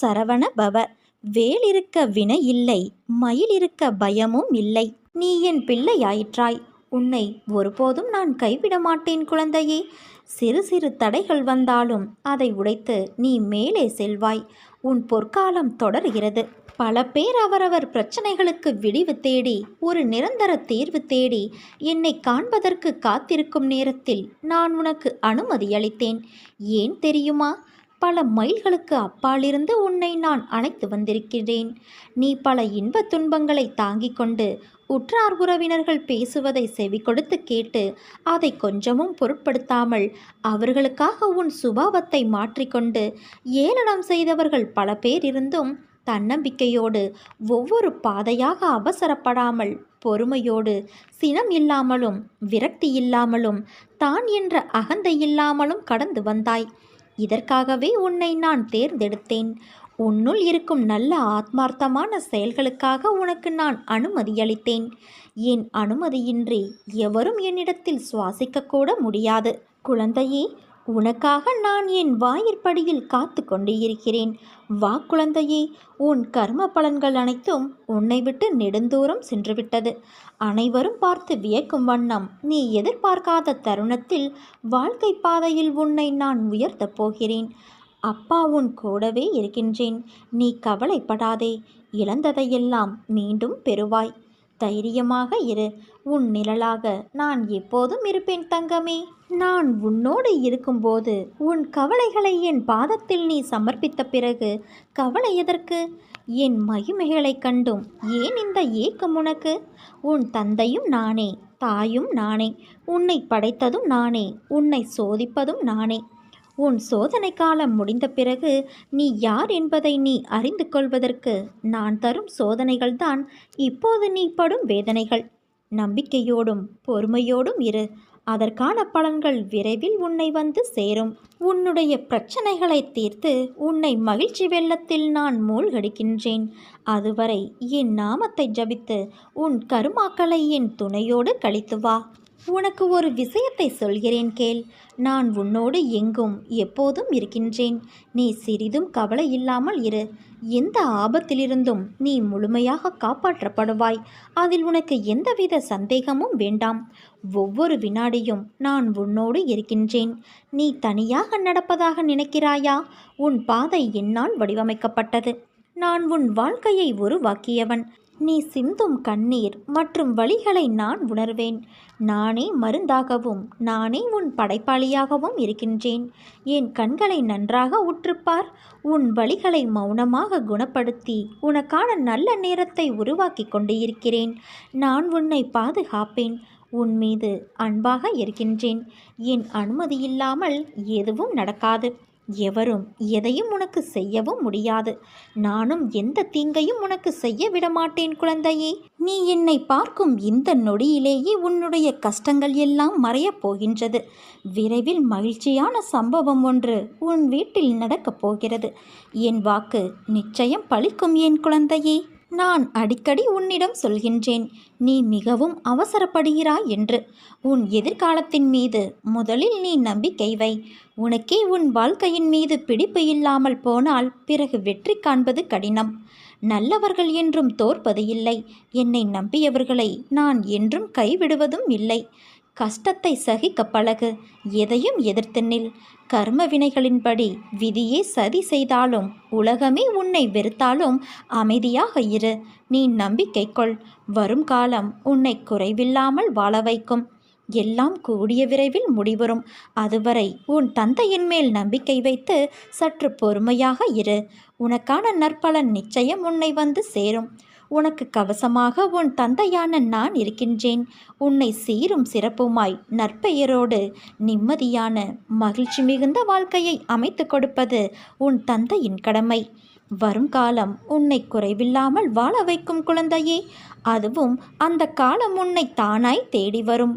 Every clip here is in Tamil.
சரவண பவ. வேல் இருக்க வினை இல்லை மயில் இருக்க பயமும் இல்லை. நீ என் பிள்ளையாயிற்றாய். உன்னை ஒருபோதும் நான் கைவிட மாட்டேன் குழந்தையே. சிறு சிறு தடைகள் வந்தாலும் அதை உடைத்து நீ மேலே செல்வாய். உன் பொற்காலம் தொடர்கிறது. பல பேர் அவரவர் பிரச்சனைகளுக்கு விடிவு தேடி ஒரு நிரந்தர தீர்வு தேடி என்னை காண்பதற்கு காத்திருக்கும் நேரத்தில் நான் உனக்கு அனுமதி அளித்தேன். ஏன் தெரியுமா? பல மைல்களுக்கு அப்பாலிருந்து உன்னை நான் அழைத்து வந்திருக்கிறேன். நீ பல இன்பத் துன்பங்களை தாங்கிக் கொண்டு உற்றார் உறவினர்கள் பேசுவதை செவி கொடுத்து கேட்டு அதை கொஞ்சமும் பொருட்படுத்தாமல் அவர்களுக்காக உன் சுபாவத்தை மாற்றிக்கொண்டு ஏளனம் செய்தவர்கள் பல பேர் இருந்தும் தன்னம்பிக்கையோடு ஒவ்வொரு பாதையாக அவசரப்படாமல் பொறுமையோடு சினம் இல்லாமலும் விரக்தி இல்லாமலும் தான் என்ற அகந்தை இல்லாமலும் கடந்து வந்தாய். இதற்காகவே உன்னை நான் தேர்ந்தெடுத்தேன். உன்னுள் இருக்கும் நல்ல ஆத்மார்த்தமான செயல்களுக்காக உனக்கு நான் அனுமதியளித்தேன் என் அனுமதியின்றி எவரும் என்னிடத்தில் சுவாசிக்கக்கூட முடியாது. குழந்தையே உனக்காக நான் என் வாயிற்படியில் காத்து கொண்டு இருக்கிறேன். வா குழந்தையே உன் கர்ம பலன்கள் அனைத்தும் உன்னை விட்டு நெடுந்தூரம் சென்றுவிட்டது. அனைவரும் பார்த்து வியக்கும் வண்ணம் நீ எதிர்பார்க்காத தருணத்தில் வாழ்க்கை பாதையில் உன்னை நான் உயர்த்தப் போகிறேன். அப்பா உன் கூடவே இருக்கின்றேன். நீ கவலைப்படாதே இழந்ததையெல்லாம் மீண்டும் பெறுவாய். தைரியமாக இரு உன் நிழலாக நான் எப்போதும் இருப்பேன் தங்கமே. நான் உன்னோடு இருக்கும்போது உன் கவலைகளை என் பாதத்தில் நீ சமர்ப்பித்த பிறகு கவலை எதற்கு? என் மகிமைகளைக் கண்டும் ஏன் இந்த ஏக்கம் உனக்கு? உன் தந்தையும் நானே தாயும் நானே உன்னை படைத்ததும் நானே உன்னை சோதிப்பதும் நானே. உன் சோதனை காலம் முடிந்த பிறகு நீ யார் என்பதை நீ அறிந்து கொள்வதற்கு நான் தரும் சோதனைகள்தான் இப்போது நீ படும் வேதனைகள். நம்பிக்கையோடும் பொறுமையோடும் இரு. அதற்கான பலன்கள் விரைவில் உன்னை வந்து சேரும். உன்னுடைய பிரச்சனைகளை தீர்த்து உன்னை மகிழ்ச்சி வெள்ளத்தில் நான் மூழ்கடிக்கின்றேன். அதுவரை என் நாமத்தை ஜபித்து உன் கருமாக்களை என் துணையோடு கழித்து வா. உனக்கு ஒரு விஷயத்தை சொல்கிறேன் கேள். நான் உன்னோடு எங்கும் எப்போதும் இருக்கின்றேன். நீ சிறிதும் கவலை இல்லாமல் இரு. எந்த ஆபத்திலிருந்தும் நீ முழுமையாக காப்பாற்றப்படுவாய். அதில் உனக்கு எந்தவித சந்தேகமும் வேண்டாம். ஒவ்வொரு வினாடியும் நான் உன்னோடு இருக்கின்றேன். நீ தனியாக நடப்பதாக நினைக்கிறாயா? உன் பாதை என்னால் வடிவமைக்கப்பட்டது. நான் உன் வாழ்க்கையை உருவாக்கியவன். நீ சிந்தும் கண்ணீர் மற்றும் வழிகளை நான் உணர்வேன். நானே மருந்தாகவும் நானே உன் படைப்பாளியாகவும் இருக்கின்றேன். என் கண்களை நன்றாக உற்றுப்பார். உன் வழிகளை மௌனமாக குணப்படுத்தி உனக்கான நல்ல நேரத்தை உருவாக்கி கொண்டு இருக்கிறேன் நான் உன்னை பாதுகாப்பேன். உன் மீது அன்பாக இருக்கின்றேன். என் அனுமதியில்லாமல் எதுவும் நடக்காது. எவரும் எதையும் உனக்கு செய்யவும் முடியாது. நானும் எந்த தீங்கையும் உனக்கு செய்ய விடமாட்டேன் குழந்தையே. நீ என்னை பார்க்கும் இந்த நொடியிலேயே உன்னுடைய கஷ்டங்கள் எல்லாம் மறையப் போகின்றது. விரைவில் மகிழ்ச்சியான சம்பவம் ஒன்று உன் வீட்டில் நடக்கப் போகிறது. என் வாக்கு நிச்சயம் பழிக்கும் என் குழந்தையே? நான் அடிக்கடி உன்னிடம் சொல்கின்றேன். நீ மிகவும் அவசரப்படுகிறாய் என்று. உன் எதிர்காலத்தின் மீது முதலில் நீ நம்பிக்கை வை. உனக்கே உன் வாழ்க்கையின் மீது பிடிப்பு இல்லாமல் போனால் பிறகு வெற்றி காண்பது கடினம். நல்லவர்கள் என்றும் தோற்பது இல்லை. என்னை நம்பியவர்களை நான் என்றும் கைவிடுவதும் இல்லை. கஷ்டத்தை சகிக்க பழகு. எதையும் எதிர்த்து நில். கர்ம வினைகளின்படி விதியே சதி செய்தாலும் உலகமே உன்னை வெறுத்தாலும் அமைதியாக இரு. நீ நம்பிக்கை கொள். வரும் காலம் உன்னை குறைவில்லாமல் வாழ வைக்கும். எல்லாம் கூடிய விரைவில் முடிவரும். அதுவரை உன் தந்தையின் மேல் நம்பிக்கை வைத்து சற்று பொறுமையாக இரு. உனக்கான நற்பலன் நிச்சயம் உன்னை வந்து சேரும். உனக்கு கவசமாக உன் தந்தையான நான் இருக்கின்றேன். உன்னை சீரும் சிறப்புமாய் நற்பெயரோடு நிம்மதியான மகிழ்ச்சி மிகுந்த வாழ்க்கையை அமைத்து கொடுப்பது உன் தந்தையின் கடமை. வருங்காலம் உன்னை குறைவில்லாமல் வாழ வைக்கும் குழந்தையே அதுவும் அந்த காலம் உன்னை தானாய் தேடி வரும்.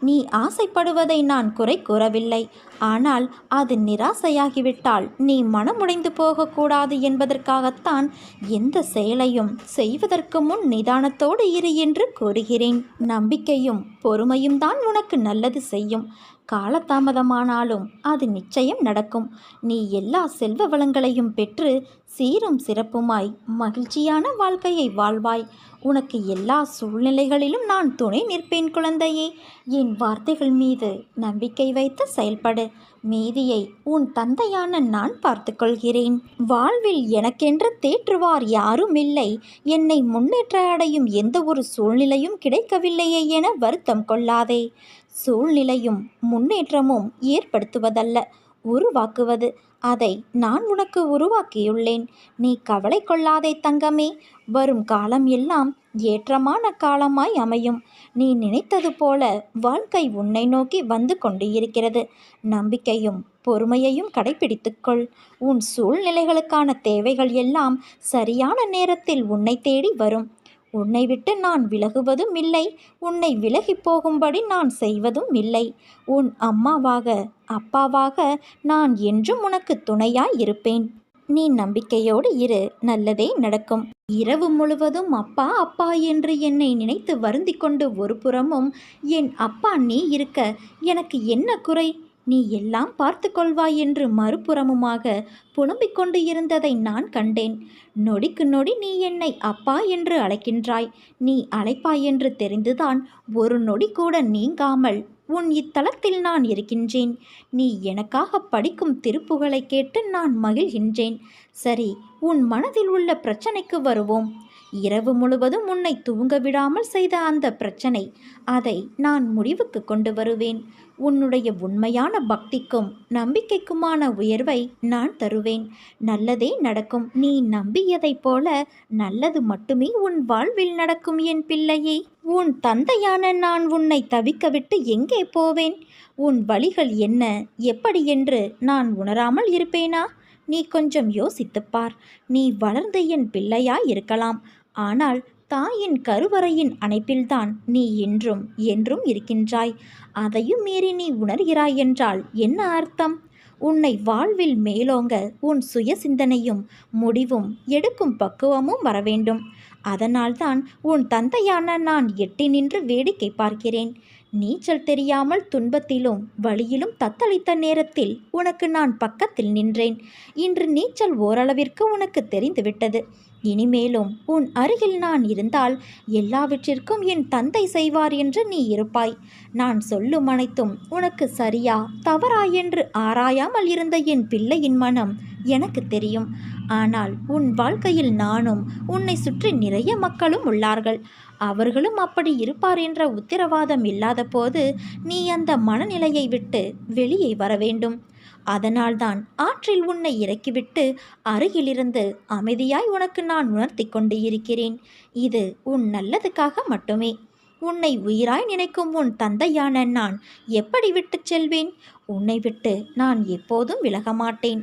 நீ ஆசைப்படுவதை நான் குறை கூறவில்லை. ஆனால் அது நிராசையாகிவிட்டால் நீ மனமுடைந்து போகக்கூடாது என்பதற்காகத்தான் எந்த செயலையும் செய்வதற்கு முன் நிதானத்தோடு இரு என்று கூறுகிறேன். நம்பிக்கையும் பொறுமையும் தான் உனக்கு நல்லது செய்யும். காலதாமதமானாலும் அது நிச்சயம் நடக்கும். நீ எல்லா செல்வ வளங்களையும் பெற்று சீரும் சிறப்புமாய் மகிழ்ச்சியான வாழ்க்கையை வாழ்வாய். உனக்கு எல்லா சூழ்நிலைகளிலும் நான் துணை நிற்பேன் குழந்தையே. என் வார்த்தைகள் மீது நம்பிக்கை வைத்து செயல்படு. மீதியை உன் தந்தையான நான் பார்த்துக்கொள்கிறேன். வாழ்வில் எனக்கென்று தேற்றுவார் யாரும் இல்லை என்னை முன்னேற்ற அடையும் எந்த ஒரு சூழ்நிலையும் கிடைக்கவில்லையே என வருத்தம் கொள்ளாதே. சூழ்நிலையும் முன்னேற்றமும் ஏற்படுத்துவதல்ல. உருவாக்குவது. அதை நான் உனக்கு உருவாக்கியுள்ளேன். நீ கவலை கொள்ளாதே தங்கமே. வரும் காலம் எல்லாம் ஏற்றமான காலமாய் அமையும். நீ நினைத்தது போல வாழ்க்கை உன்னை நோக்கி வந்து கொண்டு இருக்கிறது நம்பிக்கையும் பொறுமையையும் கடைபிடித்துக்கொள் உன் சூழ்நிலைகளுக்கான தேவைகள் எல்லாம் சரியான நேரத்தில் உன்னை தேடி வரும். உன்னை விட்டு நான் விலகுவதும் இல்லை. உன்னை விலகி போகும்படி நான் செய்வதும் இல்லை. உன் அம்மாவாக அப்பாவாக நான் என்றும் உனக்கு துணையாய் இருப்பேன். நீ நம்பிக்கையோடு இரு. நல்லதே நடக்கும். இரவு முழுவதும் அப்பா அப்பா என்று என்னை நினைத்து வருந்தி கொண்டு ஒரு புறமும் என் அப்பா நீ இருக்க. எனக்கு என்ன குறை? நீ எல்லாம் பார்த்து கொள்வாய் என்று மறுபுறமுமாக புலம்பிக் கொண்டு இருந்ததை நான் கண்டேன். நொடிக்கு நொடி நீ என்னை அப்பா என்று அழைக்கின்றாய். நீ அழைப்பாய் என்று தெரிந்துதான் ஒரு நொடி கூட நீங்காமல் உன் இத்தலத்தில் நான் இருக்கின்றேன். நீ எனக்காக படிக்கும் திருப்புகளை கேட்டு நான் மகிழ்கின்றேன். சரி உன் மனதில் உள்ள பிரச்சனைக்கு வருவோம். இரவு முழுவதும் உன்னை தூங்க விடாமல் செய்த அந்த பிரச்சனை அதை நான் முடிவுக்கு கொண்டு வருவேன். உன்னுடைய உண்மையான பக்திக்கும் நம்பிக்கைக்குமான உயர்வை நான் தருவேன். நல்லதே நடக்கும். நீ நம்பியதைப் போல நல்லது மட்டுமே உன் வாழ்வில் நடக்கும் என் பிள்ளையே. உன் தந்தையான நான் உன்னை தவிக்க விட்டு எங்கே போவேன்? உன் வழிகள் என்ன? எப்படி என்று நான் உணராமல் இருப்பேனா? நீ கொஞ்சம் யோசித்துப்பார் நீ வளர்ந்த என் பிள்ளையாய் இருக்கலாம் ஆனால் தாயின் கருவறையின் அணைப்பில்தான் நீ என்றும் என்றும் இருக்கின்றாய். அதையும் மீறி நீ உணர்கிறாய் என்றால் என்ன அர்த்தம்? உன்னை வாழ்வில் மேலோங்க உன் சுய சிந்தனையும் முடிவும் எடுக்கும் பக்குவமும் வரவேண்டும். அதனால்தான் உன் தந்தையான நான் எட்டி நின்று வேடிக்கை பார்க்கிறேன். நீச்சல் தெரியாமல் துன்பத்திலும் வழியிலும் தத்தளித்த நேரத்தில் உனக்கு நான் பக்கத்தில் நின்றேன். இன்று நீச்சல் ஓரளவிற்கு உனக்கு தெரிந்துவிட்டது. இனிமேலும் உன் அருகில் நான் இருந்தால் எல்லாவற்றிற்கும் என் தந்தை செய்வார் என்று நீ இருப்பாய். நான் சொல்லும் அனைத்தும் உனக்கு சரியா தவறா என்று ஆராயாமல் இருந்த என் பிள்ளையின் மனம் எனக்கு தெரியும். ஆனால் உன் வாழ்க்கையில் நானும் உன்னை சுற்றி நிறைய மக்களும் உள்ளார்கள். அவர்களும் அப்படி இருப்பார் என்ற உத்தரவாதம் இல்லாத போது நீ அந்த மனநிலையை விட்டு வெளியே வர வேண்டும். அதனால்தான் ஆற்றில் உன்னை இறக்கிவிட்டு அருகிலிருந்து அமைதியாய் உனக்கு நான் உணர்த்தி கொண்டு இருக்கிறேன் இது உன் நல்லதுக்காக மட்டுமே. உன்னை உயிராய் நினைக்கும் உன் தந்தையான நான் எப்படி விட்டுச் செல்வேன்? உன்னை விட்டு நான் எப்போதும் விலக மாட்டேன்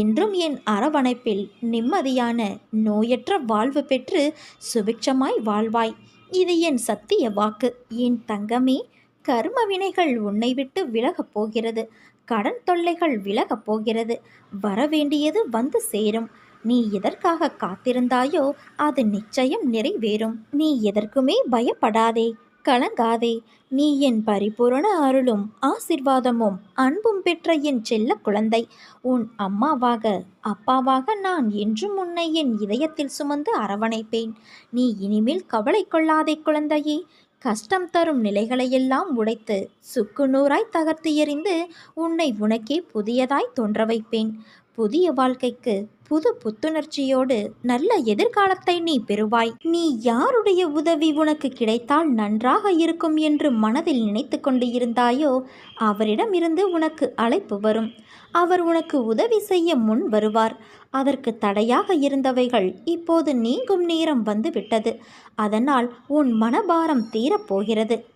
என்றும் என் அரவணைப்பில் நிம்மதியான நோயற்ற வாழ்வு பெற்று சுபிட்சமாய் வாழ்வாய். இது என் சத்திய வாக்கு. என் தங்கமே கர்ம வினைகள் உன்னை விட்டு விலகப் போகிறது. கடன் தொல்லைகள் விலகப் போகிறது. வரவேண்டியது வந்து சேரும். நீ எதற்காக காத்திருந்தாயோ அது நிச்சயம் நிறைவேறும். நீ எதற்குமே பயப்படாதே கலங்காதே. நீ என் பரிபூரண அருளும் ஆசிர்வாதமும் அன்பும் பெற்ற என் செல்ல குழந்தை. உன் அம்மாவாக அப்பாவாக நான் என்றும் உன்னை என் இதயத்தில் சுமந்து அரவணைப்பேன். நீ இனிமேல் கவலை கொள்ளாதே குழந்தையே. கஷ்டம் தரும் நிலைகளையெல்லாம் உடைத்து சுக்கு நூறாய் தகர்த்து எறிந்து உன்னை உனக்கே புதியதாய் தோன்ற வைப்பேன். புதிய வாழ்க்கைக்கு புது புத்துணர்ச்சியோடு நல்ல எதிர்காலத்தை நீ பெறுவாய். நீ யாருடைய உதவி உனக்கு கிடைத்தால் நன்றாக இருக்கும் என்று மனதில் நினைத்து கொண்டு இருந்தாயோ அவரிடமிருந்து உனக்கு அழைப்பு வரும். அவர் உனக்கு உதவி செய்ய முன் வருவார். அதற்கு தடையாக இருந்தவைகள் இப்போது நீங்கும் நேரம் வந்துவிட்டது. அதனால் உன் மனபாரம் தீரப்போகிறது.